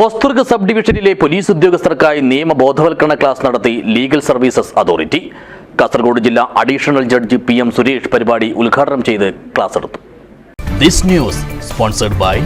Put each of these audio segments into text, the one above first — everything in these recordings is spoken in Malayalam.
ഹോസ്ദുർഗ് സബ് ഡിവിഷനിലെ പോലീസ് ഉദ്യോഗസ്ഥർക്കായി നിയമ ബോധവൽക്കരണ ക്ലാസ് നടത്തി ലീഗൽ സർവീസസ് അതോറിറ്റി. കാസർഗോഡ് ജില്ലാ additional judge P M Suresh പരിപാടി ഉദ്ഘാടനം ചെയ്ത് ക്ലാസ് എടുത്തു. This news sponsored by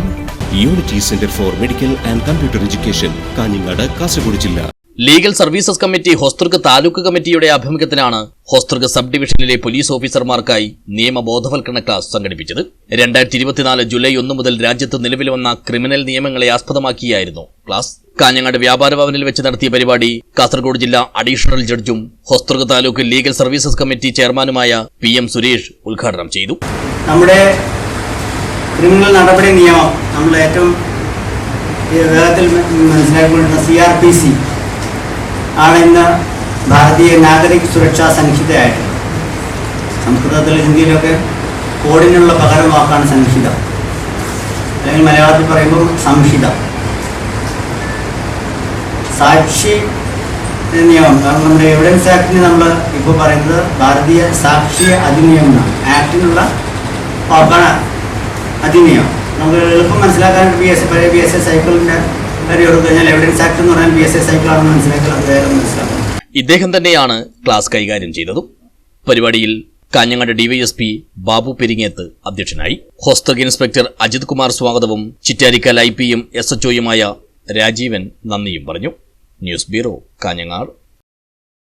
Unity Centre for Medical and Computer Education Kanhangad Kasaragod ജില്ല. Legal services committee Hosdurg taluk കമ്മിറ്റിയുടെ ആഭിമുഖ്യത്തിലാണ് ഹോസ്ദുർഗ് സബ് ഡിവിഷനിലെ പോലീസ് ഓഫീസർമാർക്കായി നിയമ ബോധവൽക്കരണ ക്ലാസ് സംഘടിപ്പിച്ചത്. രണ്ടായിരത്തി ഇരുപത്തിനാല് ജൂലൈ ഒന്ന് മുതൽ രാജ്യത്ത് നിലവിൽ വന്ന ക്രിമിനൽ നിയമങ്ങളെ ആസ്പദമാക്കിയായിരുന്നു ക്ലാസ്. കാഞ്ഞങ്ങാട് വ്യാപാര ഭവനിൽ വെച്ച് നടത്തിയ പരിപാടി കാസർഗോഡ് ജില്ലാ additional ജഡ്ജും Hosdurg taluk legal services committee ചെയർമാനുമായ പി എം സുരേഷ് ഉദ്ഘാടനം ചെയ്തു. നമ്മുടെ ക്രിമിനൽ നടപടി നിയമം നമ്മൾ ഏറ്റവും വേഗത്തിൽ സി ആർ പി സി ആണ് ഇന്ന് ഭാരതീയ നാഗരിക് സുരക്ഷാ സംഹിതയായിട്ടുള്ളത് സംസ്കൃതത്തിൽ ഹിന്ദിയിലൊക്കെ കോഡിനുള്ള പകരം വാക്കാണ് സംഹിത. അല്ലെങ്കിൽ മലയാളത്തിൽ പറയുമ്പോൾ സംഹിത. സാക്ഷി നിയമം. കാരണം നമ്മുടെ എവിഡൻസ് ആക്ടിന് നമ്മൾ ഇപ്പോൾ പറയുന്നത് ഭാരതീയ സാക്ഷി അധിനിയമം എന്നാണ്. ആക്ടിനുള്ള വാക്കാണ് അധിനിയമം. നമുക്ക് എളുപ്പം മനസ്സിലാക്കാനായിട്ട് ബി എസ് പഴയ ബി എസ് എ സൈക്കിളിന്റെ എവിഡൻസ് ആക്ട് ഇദ്ദേഹം തന്നെയാണ് ക്ലാസ് കൈകാര്യം ചെയ്തതും. പരിപാടിയിൽ കാഞ്ഞങ്ങാട് ഡിവൈഎസ്പി ബാബു പെരിങ്ങേത്ത് അധ്യക്ഷനായി. ഹോസ്തക് ഇൻസ്പെക്ടർ അജിത് കുമാർ സ്വാഗതവും ചിറ്റാരിക്കൽ ഐ പിയും എസ് എച്ച്ഒയുമായ രാജീവൻ നന്ദിയും പറഞ്ഞു. News bureau Kanhangad.